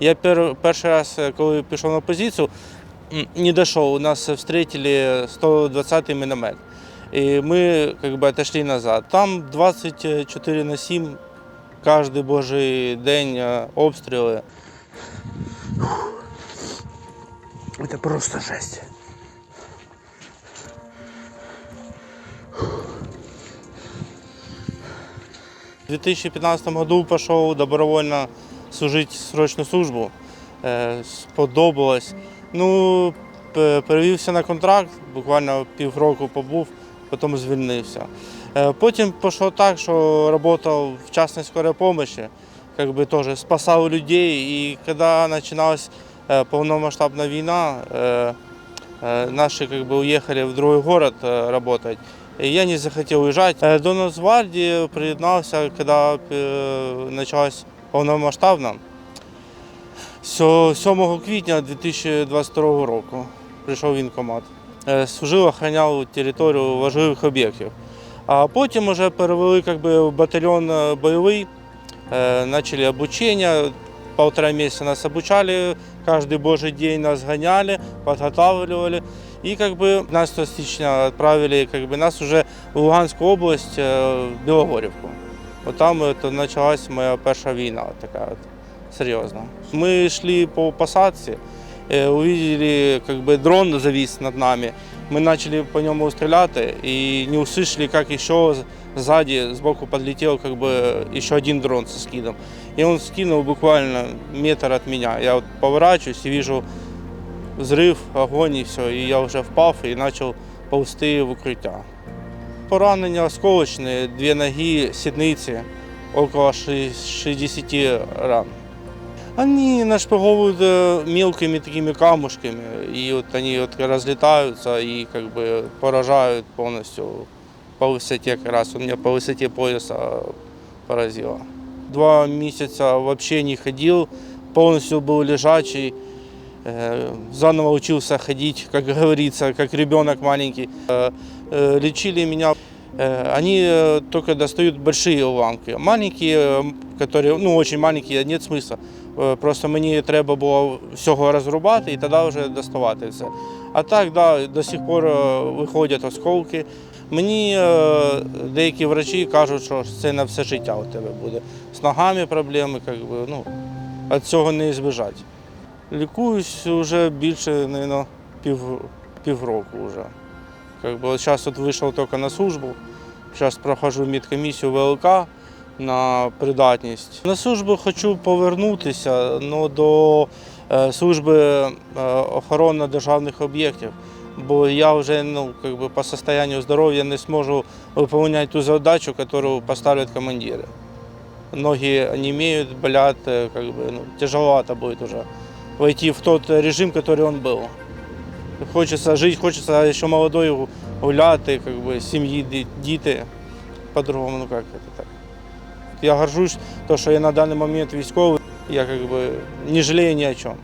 Я пер, перший раз, е, коли пішов на позицію, не дійшов. Нас встретили 120-й міномет. І ми как бы, отошли назад. Там 24 на 7, кожен божий день е, обстріли. Это просто жесть. В 2015 году пошел добровольно служить срочну службу. Е, Сподобалось. Ну, п- перевівся на контракт, буквально півроку побув, потім звільнився. Е, Потім пішло так, що працював в частній скорой помощи, как бы тоже спасал людей. И когда начиналась э, полномасштабная война, э, э, наши как бы уехали в другой город э, работать. И я не захотел уезжать. Э, До Нацгвардии приєднався, когда э, началась повномасштабна. Сьо- 7 квітня 2022 року прийшов вінкомат. Е, Служив, охороняв територію важливих об'єктів. А потім вже перевели как бы, в батальйон е, бойовий, Э, начали обучение, полтора месяца нас обучали, каждый божий день нас гоняли, подготавливали. И как бы 15 січня отправили как бы, нас уже в Луганскую область, э, в Білогорівку. Вот там это началась моя перша війна, така от, серйозна. Ми йшли по посадці, э, увидели, как бы дрон завис над нами. Мы начали по нему стріляти и не услышали, как еще сзади, сбоку подлетел как бы еще один дрон со скидом. И он скинул буквально метр от меня. Я вот поворачиваюсь и вижу взрыв, огонь и все. И я уже впав и начал ползти в укриття. Поранення осколочні, дві ноги, сідниці, около ши- 60 ран. Они нашпиговывают э, мелкими такими камушками, и вот они вот разлетаются и как бы поражают полностью по высоте как раз. Он меня по высоте пояса поразило. Два месяца вообще не ходил, полностью был лежачий. Э, Заново учился ходить, как говорится, как ребенок маленький. Э, э, Лечили меня. Э, Они э, только достают большие уламки. Маленькие, э, которые, ну, очень маленькие, нет смысла. Е, Просто мені треба було всього розрубати і тоді вже доставати все. А так, да, до сих пор е, виходять осколки. Мені е, деякі врачі кажуть, що це на все життя у тебе буде. З ногами проблеми, як би, ну, від цього не збіжати. Лікуюсь вже більше, мабуть, пів, півроку вже. Как бы, зараз от вийшов тільки на службу, зараз проходжу медкомісію ВЛК на придатність. На службу хочу повернутися але до е, служби е, охорони державних об'єктів, бо я вже ну, как бы, по состоянию здоров'я не зможу виконувати ту задачу, яку поставлять командири. Ноги онемеют, болят, э, как бы, ну, тяжеловато будет уже войти в тот режим, который он был. Хочеться жити, хочеться ще молодою гуляти, как бы, сім'ї, ді- діти. По-другому, ну як це так. Я горжусь, то, що я на даний момент військовий, я как бы не жалею ні о чому.